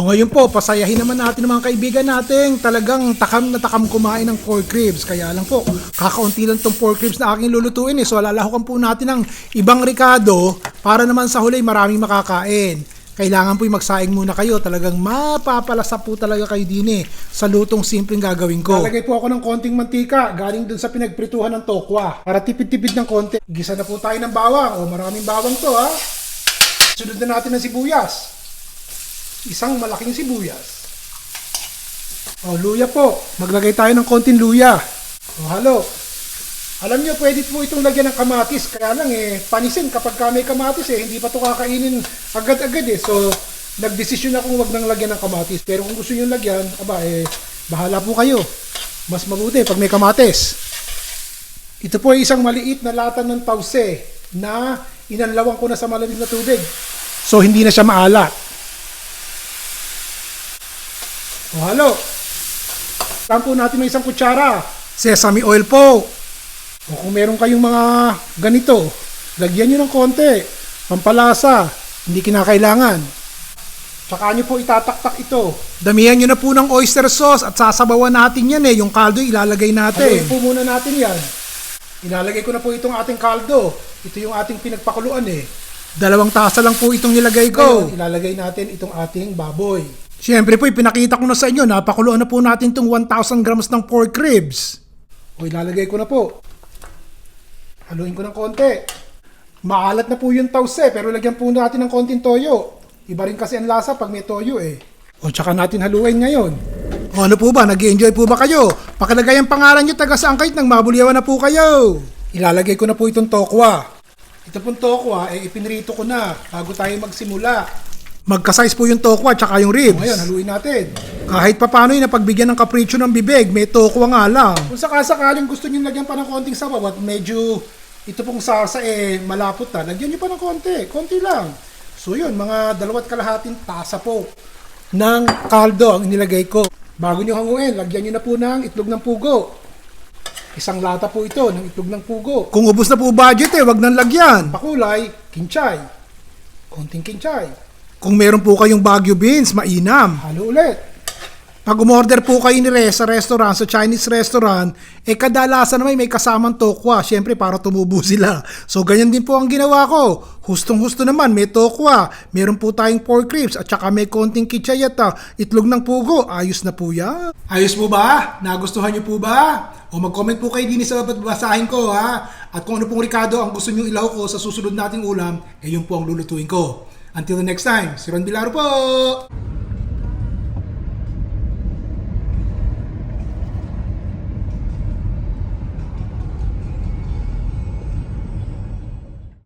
O ngayon po, pasayahin naman natin ang mga kaibigan natin. Talagang takam na takam kumain ng pork ribs. Kaya lang po, kakaunti lang tong pork ribs na aking lulutuin eh. So lalahukan po natin ng ibang ricado para naman sa huli maraming makakain. Kailangan po magsaing muna kayo. Talagang mapapalasa po talaga kayo din eh sa lutong simpleng gagawin ko. Lalagay po ako ng konting mantika galing dun sa pinagprituhan ng tokwa. Para tipid-tipid ng konti. Gisa na po tayo ng bawang. O maraming bawang to ha. Sunod na natin ng sibuyas isang malaking sibuyas. O, luya po. Maglagay tayo ng konting luya. O, halo. Alam nyo, pwede po itong lagyan ng kamatis. Kaya lang eh, panisin kapag ka may kamatis eh, hindi pa ito kakainin agad-agad eh. So, nagdesisyon akong wag nang lagyan ng kamatis. Pero kung gusto nyo lagyan, aba eh, bahala po kayo. Mas mabuti pag may kamatis. Ito po ay isang maliit na lata ng tause na inanlawang ko na sa malamig na tubig. So, hindi na siya maalat. O halo. Saan po natin ng isang kutsara? Sesame oil po. O kung meron kayong mga ganito, lagyan nyo ng konti. Pampalasa. Hindi kinakailangan. Tsaka nyo po itataktak ito. Damihan nyo na po ng oyster sauce at sasabawan natin yan eh. Yung kaldo ilalagay natin. Haluin po muna natin yan. Ilalagay ko na po itong ating kaldo. Ito yung ating pinagpakuluan eh. Dalawang tasa lang po itong nilagay ko. Ngayon, ilalagay natin itong ating baboy. Siyempre po, ipinakita ko na sa inyo, napakuluan na po natin itong 1,000 grams ng pork ribs. O ilalagay ko na po. Haluin ko ng konti. Maalat na po yung tause, pero lagyan po natin ng konting toyo. Iba rin kasi ang lasa pag may toyo eh. O tsaka natin haluin ngayon. O ano po ba, nag enjoy po ba kayo? Pakilagay ang pangalan nyo taga saan kahit nang mabulyawan na po kayo. Ilalagay ko na po itong tokwa. Ito pong tokwa, eh ipinrito ko na bago tayo magsimula. Magka-size po yung tokwa tsaka yung ribs. ngayon, haluin natin. Kahit pa paano yung napagbigyan ng kapritsyo ng bibig, may tokwa nga lang. Kung sakasakaling gusto nyo lagyan pa ng konting sabaw at medyo ito pong salsa eh malapot na, lagyan nyo pa ng konti. Konti lang. So yun, mga dalawat kalahating tasa po ng kaldo ang inilagay ko. Bago nyo hanguin, lagyan nyo na po ng itlog ng pugo. Isang lata po ito ng itlog ng pugo. Kung ubos na po budget eh, wag nang lagyan. Pakulay, kinchay. Konting kinchay. Kung meron po kayong Baguio beans, mainam. Halo ulit. Pag umorder po kayo ni sa restaurant, sa Chinese restaurant, eh kadalasan naman may kasamang tokwa. Siyempre para tumubo sila. So ganyan din po ang ginawa ko. Hustong husto naman, may tokwa. Meron po tayong pork ribs at saka may konting kichayata. Itlog ng pugo. Ayos na po yan. Ayos po ba? Nagustuhan niyo po ba? O mag-comment po kayo din sa basahin ko ha. At kung ano pong Ricardo ang gusto niyo ilaw ko sa susunod nating ulam, eh yun po ang lulutuin ko. Until the next time, si Ron Bilaro po!